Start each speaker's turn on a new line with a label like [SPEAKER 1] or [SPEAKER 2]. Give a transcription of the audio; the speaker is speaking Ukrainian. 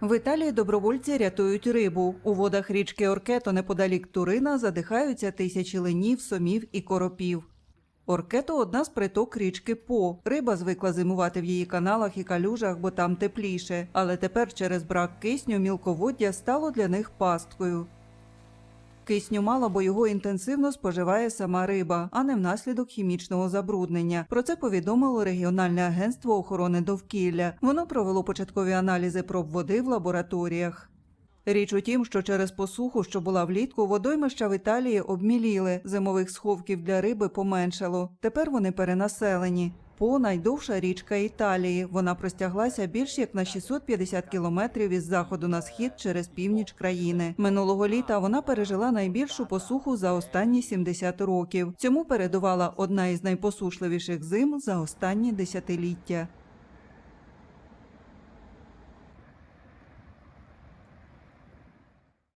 [SPEAKER 1] В Італії добровольці рятують рибу. У водах річки Оркето неподалік Турина задихаються тисячі ленів, сомів і коропів. Оркето одна з приток річки По. Риба звикла зимувати в її каналах і калюжах, бо там тепліше. Але тепер через брак кисню мілководдя стало для них пасткою. Кисню мало, бо його інтенсивно споживає сама риба, а не внаслідок хімічного забруднення. Про це повідомило регіональне агентство охорони довкілля. Воно провело початкові аналізи проб води в лабораторіях. Річ у тім, що через посуху, що була влітку, водоймища в Італії обміліли, зимових сховків для риби поменшало. Тепер вони перенаселені. По найдовша річка Італії. Вона простяглася більш як на 650 кілометрів із заходу на схід через північ країни. Минулого літа вона пережила найбільшу посуху за останні 70 років. Цьому передувала одна із найпосушливіших зим за останні десятиліття.